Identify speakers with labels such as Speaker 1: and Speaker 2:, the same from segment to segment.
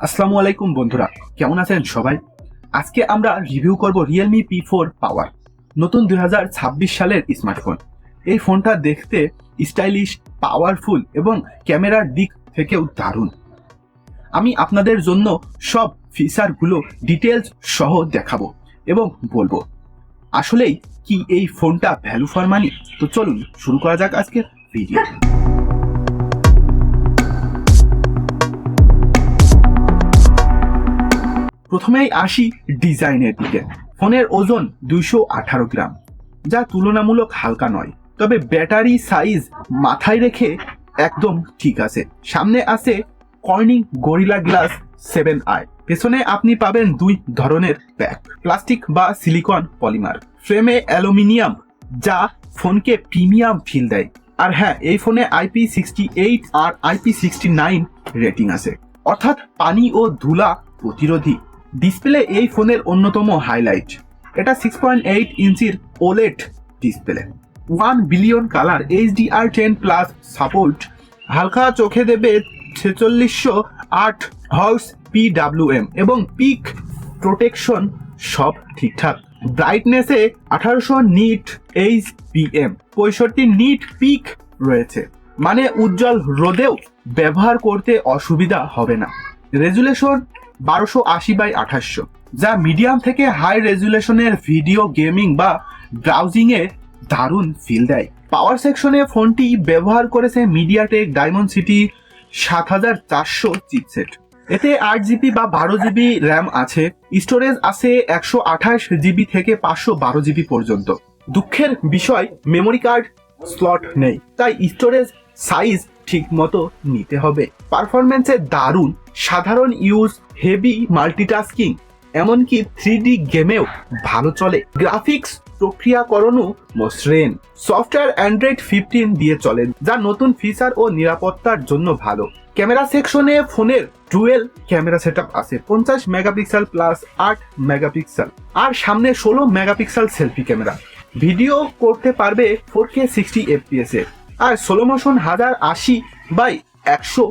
Speaker 1: আসসালামু আলাইকুম বন্ধুরা, কেমন আছেন সবাই? আজকে আমরা রিভিউ করব রিয়েলমি পি ফোর পাওয়ার নতুন দু হাজার ছাব্বিশ সালের স্মার্টফোন এই ফোনটা দেখতে স্টাইলিশ পাওয়ারফুল এবং ক্যামেরার দিক থেকেও দারুণ। আমি আপনাদের জন্য সব ফিচারগুলো ডিটেলস সহ দেখাবো এবং বলব। আসলেই কি এই ফোনটা ভ্যালু ফর মানি তো চলুন শুরু করা যাক আজকের ভিডিও প্রথমেই আসি ডিজাইনের দিকে। ফোনের ওজন দুইশো আঠারো গ্রাম, যা তুলনামূলক হালকা নয়, তবে ব্যাটারি সাইজ মাথায় রেখে একদম ঠিক আছে। সামনে আছে Corning gorilla glass seven I. পেছনে আপনি পাবেন দুই ধরনের প্যাক, প্লাস্টিক বা সিলিকন পলিমার। ফ্রেমে অ্যালুমিনিয়াম, যা ফোনকে প্রিমিয়াম ফিল দেয়। আর হ্যাঁ এই ফোনে আইপি সিক্সটি এইট আর আইপি সিক্সটি নাইন রেটিং আছে। অর্থাৎ পানি ও ধুলা প্রতিরোধী। ডিসপ্লে এই ফোনের অন্যতম হাইলাইট এটা সিক্স পয়েন্ট এইট ইঞ্চির OLED display. One billion colour HDR ten plus support হালকা চোখে দেবে ছেচল্লিশশো আট হাউস পিডাব্লিউএম এবং পিক প্রোটেকশন সব ঠিকঠাক। ব্রাইটনেসে আঠারোশো নিট এইচ পিএম পঁয়ষট্টি নিট পিক রয়েছে। মানে উজ্জ্বল রোদেও ব্যবহার করতে অসুবিধা হবে না। রেজুলেশন বারোশো আশি বাই আঠাশশো, যা মিডিয়াম থেকে হাই রেজুলেশনের ভিডিও গেমিং বা ব্রাউজিং এ দারুণ ফিল দেয়। পাওয়ার সেকশনে ফোনটি ব্যবহার করেছে মিডিয়াটেক ডায়মন্ড সিটি সাত হাজার চারশো চিপসেট এতে আট জিবি বা বারো জিবি র্যাম আছে স্টোরেজ আছে একশো আঠাশ জিবি থেকে পাঁচশো বারো জিবি পর্যন্ত। দুঃখের বিষয় মেমোরি কার্ড স্লট নেই, তাই স্টোরেজ সাইজ ঠিক মতো নিতে হবে। পারফরমেন্সে দারুণ, সাধারণ ইউজ হেভি মাল্টিটাস্কিং এমনকি থ্রি ডি গেমেও ভালো চলে। গ্রাফিক্স প্রক্রিয়াকরণও মসৃণ। সফটওয়্যার অ্যান্ড্রয়েড ফিফটিন দিয়ে চলে যা নতুন ফিচার ও নিরাপত্তার জন্য ভালো। ক্যামেরা সেকশনে ফোনের ডুয়েল ক্যামেরা সেট আছে, পঞ্চাশ মেগাপিক্সেল প্লাস আট মেগাপিক্সেল আর সামনে ষোলো মেগাপিক্সেল সেলফি ক্যামেরা ভিডিও করতে পারবে ফোর কে সিক্সটি এফপিএস এ আর ষোলো মোশন হাজার আশি বাই একশো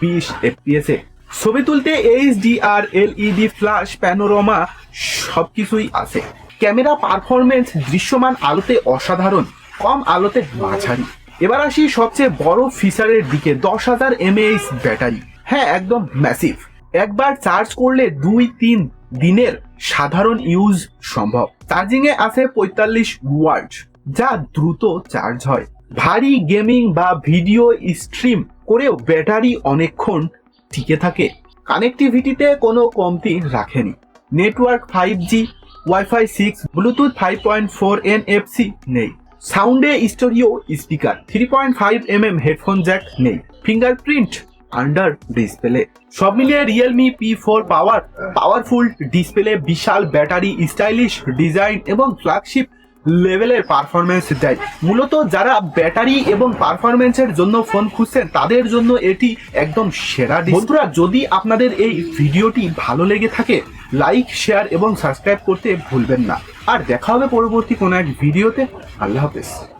Speaker 1: বিশ এফপিএস এ। ছবি তুলতে এইচডিআর এলইডি ফ্ল্যাশ প্যানোরামা সবকিছুই আছে। ক্যামেরা পারফরমেন্স দৃশ্যমান আলোতে অসাধারণ, কম আলোতে মাঝারি। এবার আসি সবচেয়ে বড় ফিচারের দিকে, দশ হাজার এমএএইচ ব্যাটারি হ্যাঁ একদম ম্যাসিভ একবার চার্জ করলে দুই তিন দিনের সাধারণ ইউজ সম্ভব। চার্জিং এ আছে পঁয়তাল্লিশ ওয়ার্ড যা দ্রুত চার্জ হয়। ভারী গেমিং বা ভিডিও স্ট্রিম করেও ব্যাটারি অনেকক্ষণ টিকে থাকে। কানেক্টিভিটিতে কোনো কমতি রাখেনি। Network five G, WiFi six, Bluetooth five point four N F C নেই। সাউন্ডে stereo speaker, three point five M M headphone jack নেই। Fingerprint under display. সব মিলিয়ে Realme P four power, powerful display, বিশাল ব্যাটারি, স্টাইলিশ ডিজাইন এবং flagship লেভেলের performance দেয়। মূলত যারা battery এবং পারফরমেন্সের জন্য ফোন খুঁজছেন, তাদের জন্য এটি একদম সেরা বন্ধুরা, যদি আপনাদের এই ভিডিওটি ভালো লেগে থাকে লাইক শেয়ার এবং সাবস্ক্রাইব করতে ভুলবেন না। আর দেখা হবে পরবর্তী কোনো এক ভিডিওতে। আল্লাহ হাফেজ।